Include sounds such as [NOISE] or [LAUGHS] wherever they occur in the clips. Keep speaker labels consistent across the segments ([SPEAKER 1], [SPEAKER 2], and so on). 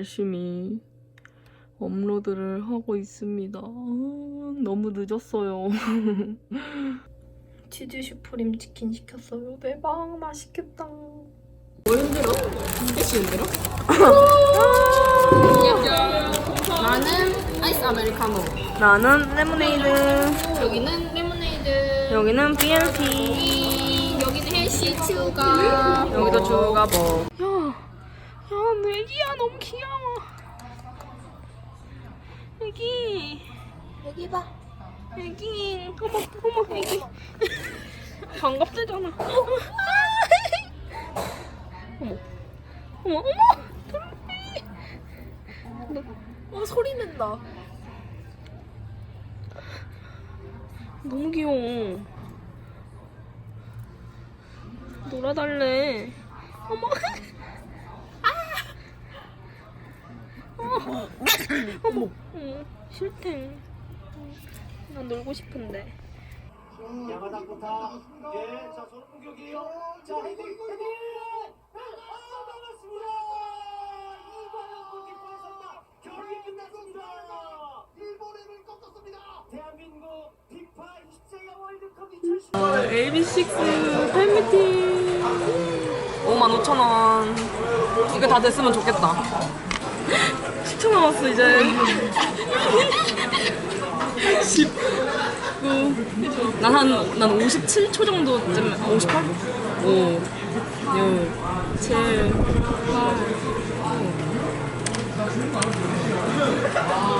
[SPEAKER 1] 열심히 업로드를 하고 있습니다. 아, 너무 늦었어요. [LAUGHS] 치즈 슈프림 치킨 시켰어요. 대박 맛있겠다.
[SPEAKER 2] 뭐 힘들어? 스케치 힘들어? 나는 아이스 아메리카노.
[SPEAKER 1] 나는 레모네이드.
[SPEAKER 2] 여기는 레모네이드.
[SPEAKER 1] 여기는 BLT.
[SPEAKER 2] 이 여기는 헬시 추가.
[SPEAKER 1] 여기도 주가 뭐. 내 애기야 너무 귀여워. 애기,
[SPEAKER 2] 여기 봐.
[SPEAKER 1] 애기, 어머, 어머, 애기. [LAUGHS] 반갑대잖아. 어머, 어머, 어머, 드로피.
[SPEAKER 2] 어 소리 낸다.
[SPEAKER 1] 너무 귀여워. 놀아달래. 어머. 아. 어머. 어머. 싫대. 난 놀고 싶은데.
[SPEAKER 3] 야마당부터 예, 자 저는 공격이에요. 자 헤딩 헤딩. 아 반갑습니다. 이관영 골키퍼의 선방 경기 끝났습니다. 일본을 꺾었습니다. 대한민국 피파 20세 월드컵 2010.
[SPEAKER 1] AB6 팬미팅 55,000원 이거 다 됐으면 좋겠다 10초 남았어 이제. 19 난한 난 57초 정도쯤 58? 5 6 7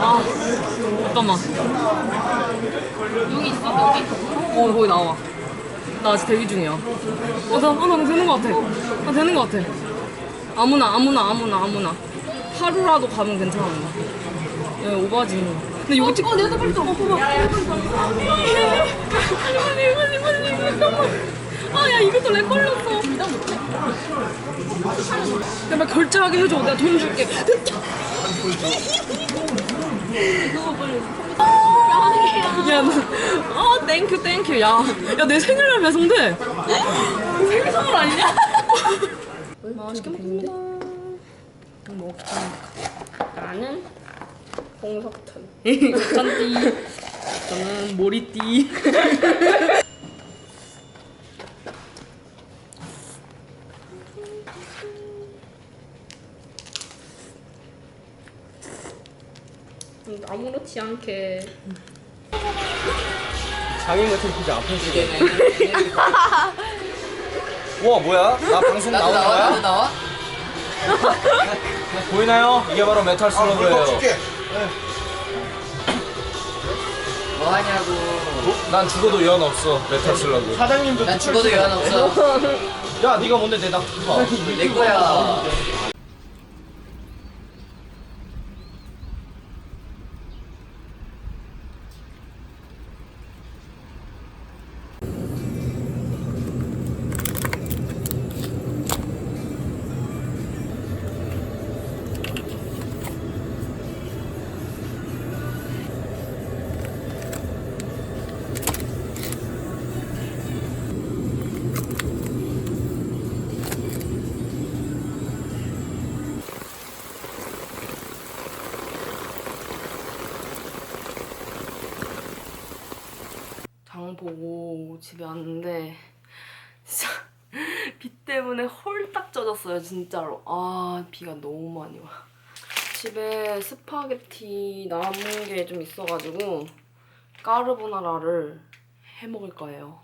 [SPEAKER 1] 8아 잠깐만.
[SPEAKER 2] 여기 있어 여기.
[SPEAKER 1] 어 거기 나와. 나 아직 대기 중이야. 어나 어, 나 되는 거 같아. 나 되는 거 같아. 아무나 아무나 아무나 아무나 하루라도 가면 괜찮은데 야 오바지 근데 여기 찍 어 내가 빨리 좀 어, 봐봐 빨리 빨리 빨리 빨리 잠깐만 아 야 이것도 렉 걸렸어 제발 결제하게 해줘 내가 돈 줄게 야, 너, 어, 땡큐, 땡큐. 야, 야, 내 생일날 배송돼. 생일 선물 아니냐? [LAUGHS] 맛있게 먹습니다. 먹자. 나는 홍석천. 짠띠. [LAUGHS] 저는 모리띠. 아무렇지 않게.
[SPEAKER 4] 장인 같은 피자 아픈 시계. 우와 뭐야? 나 방송 나오는 거야?
[SPEAKER 5] 나와? [LAUGHS]
[SPEAKER 4] 보이나요? 이게 바로 메탈 슬러그예요.
[SPEAKER 5] 뭐 하냐고.
[SPEAKER 4] 난 죽어도 연 없어 메탈 슬러그.
[SPEAKER 3] 사장님도
[SPEAKER 5] 난 죽어도 여한 없어.
[SPEAKER 4] 야 네가 뭔데 내나 봐.
[SPEAKER 5] 내 거야.
[SPEAKER 1] 보고 집에 왔는데 진짜 [LAUGHS] 비 때문에 홀딱 젖었어요 진짜로. 아 비가 너무 많이 와. 집에 스파게티 남은 게 좀 있어가지고 까르보나라를 해 먹을 거예요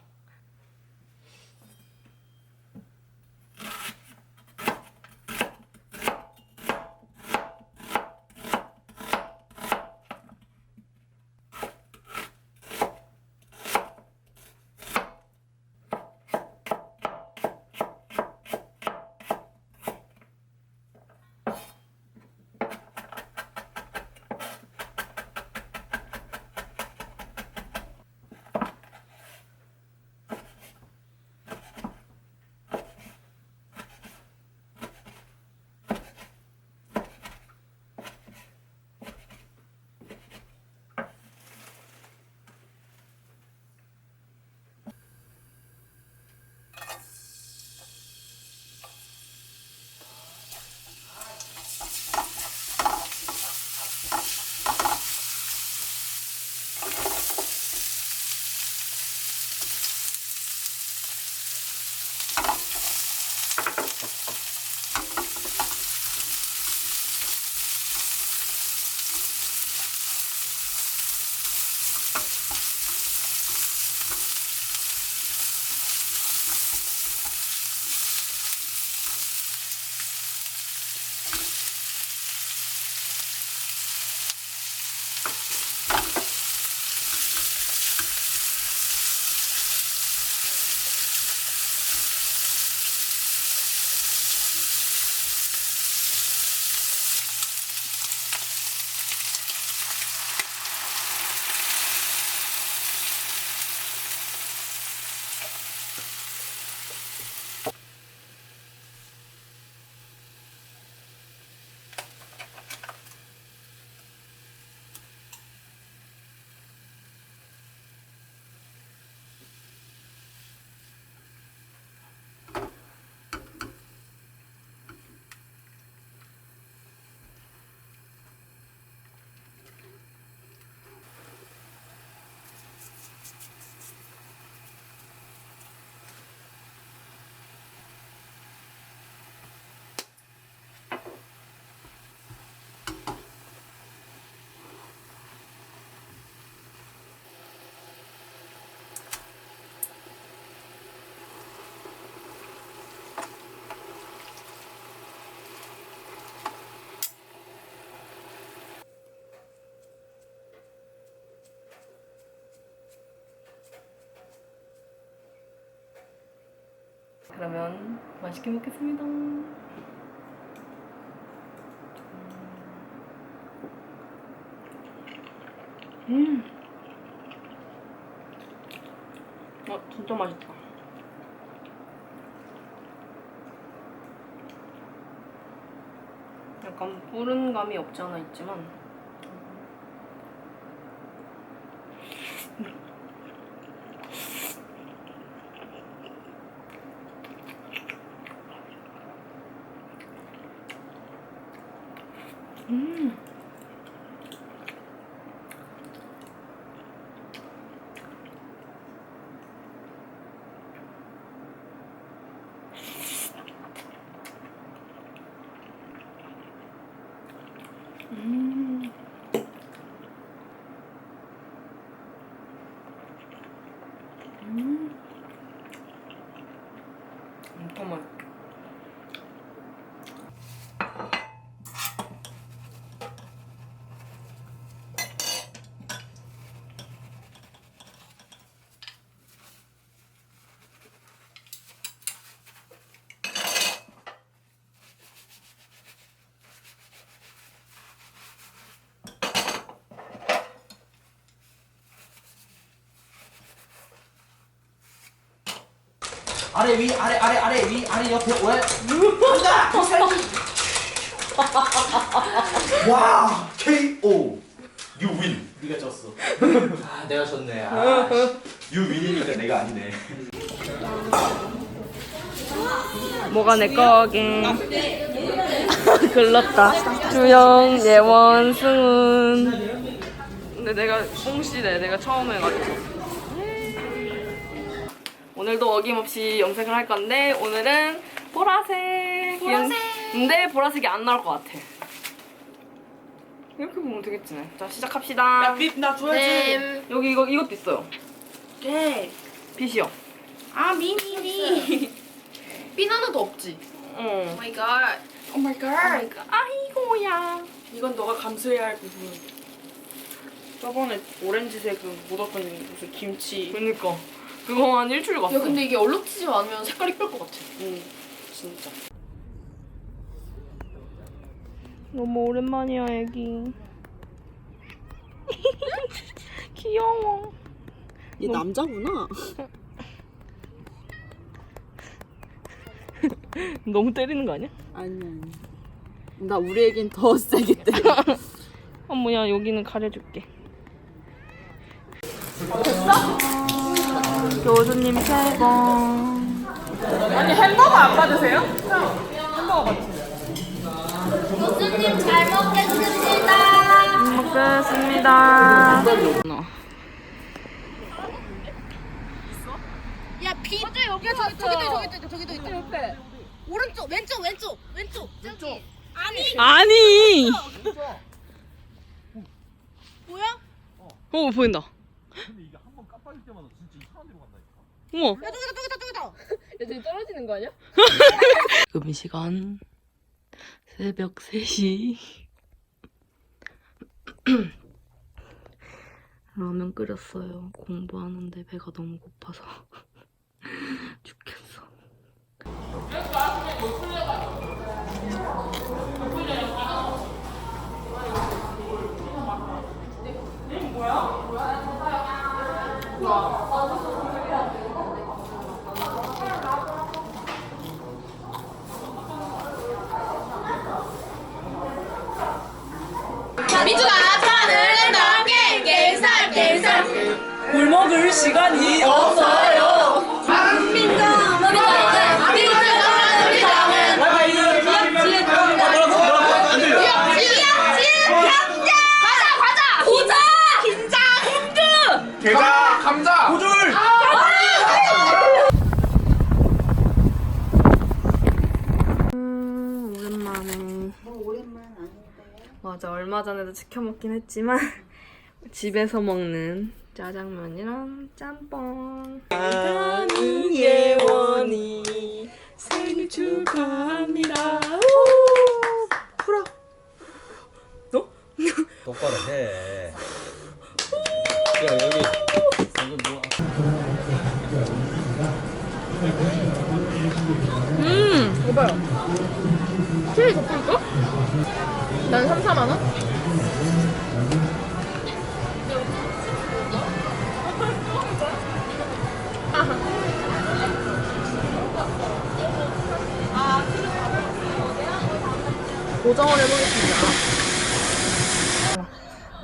[SPEAKER 1] 그러면 맛있게 먹겠습니다. 음. 어, 진짜 맛있다. 약간 뿌른 감이 없지 않아 있지만 음. 음. 음. 엄청 맛있다.
[SPEAKER 4] 아래 위 아래 아래 아래 위 아래 옆에 왜? 간다.
[SPEAKER 3] 와 KO You win 네가 졌어 [LAUGHS]
[SPEAKER 4] 아 내가 졌네. 아,
[SPEAKER 3] You win이니까 내가 아니네
[SPEAKER 1] 뭐가 내 거게. [LAUGHS] 글렀다. 주영, 예원, 승은. 근데 내가 꽁시네. 내가 처음 해가지고. 오늘도 어김없이 염색을 할 건데 오늘은 보라색. 보라색. 근데 보라색이 안 나올 것 같아. 이렇게 보면 되겠지. 자 시작합시다.
[SPEAKER 6] 나 줘야지.
[SPEAKER 2] 네.
[SPEAKER 1] 여기 이거 이것도 있어요.
[SPEAKER 6] 네.
[SPEAKER 1] 빛이요.
[SPEAKER 6] 아 미미미.
[SPEAKER 2] 핀 [LAUGHS] 하나도 없지.
[SPEAKER 1] 응.
[SPEAKER 2] 오 마이 갓.
[SPEAKER 6] 오 마이 갓.
[SPEAKER 1] 아이고야.
[SPEAKER 6] 이건 너가 감수해야 할 부분. 저번에 오렌지색 그 묻었던 무슨 김치.
[SPEAKER 1] 그니까 그거 한 일주일 갔어.
[SPEAKER 2] 야 근데 이게 얼룩지지 않으면 색깔이 이쁠 것 같아.
[SPEAKER 6] 응. 진짜.
[SPEAKER 1] 너무 오랜만이야 애기. [LAUGHS] 귀여워.
[SPEAKER 7] 얘 남자구나. [LAUGHS]
[SPEAKER 1] 너무 때리는 거 아니야?
[SPEAKER 7] 아니 아니. 나 우리 애긴 더 [LAUGHS] 세게 때려.
[SPEAKER 1] 어머야 여기는 가려줄게. 교수님 최고.
[SPEAKER 6] 아니 햄버거 안 받으세요?
[SPEAKER 2] 교수님 잘 먹겠습니다.
[SPEAKER 1] 먹겠습니다.
[SPEAKER 2] 야 비. 맞아 여기 야, 저기 저기도 저기도 있다 저기도 있다. 옆에. 오른쪽 왼쪽 왼쪽 왼쪽 저기. 아니
[SPEAKER 1] 아니.
[SPEAKER 2] 뭐야?
[SPEAKER 1] 어 보인다. 근데 이게 한 번 깜빡일 때마다 간다니까.
[SPEAKER 2] 야 저기다 저기다 저기다. 야 저기 떨어지는 거 아니야? [LAUGHS]
[SPEAKER 1] 지금 이 시간 새벽 3시. [CLEARS THROAT] 라면 끓였어요. 공부하는데 배가 너무 고파서 [LAUGHS] 죽겠어.
[SPEAKER 2] 민주가 판을 낸다 깨깨살 깨살.
[SPEAKER 6] 물 먹을 시간이 없어요.
[SPEAKER 1] 맞아, 얼마 전에도 지켜 먹긴 했지만 [LAUGHS] 집에서 먹는 짜장면이랑 짬뽕. 나는 예원이 생일 축하합니다.
[SPEAKER 7] 고정을 해보겠습니다.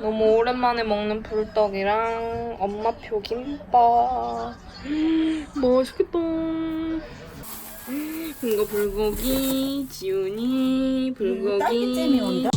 [SPEAKER 1] 너무 오랜만에 먹는 불떡이랑 엄마표 김밥. 맛있겠다. 이거 불고기, 지훈이, 불고기.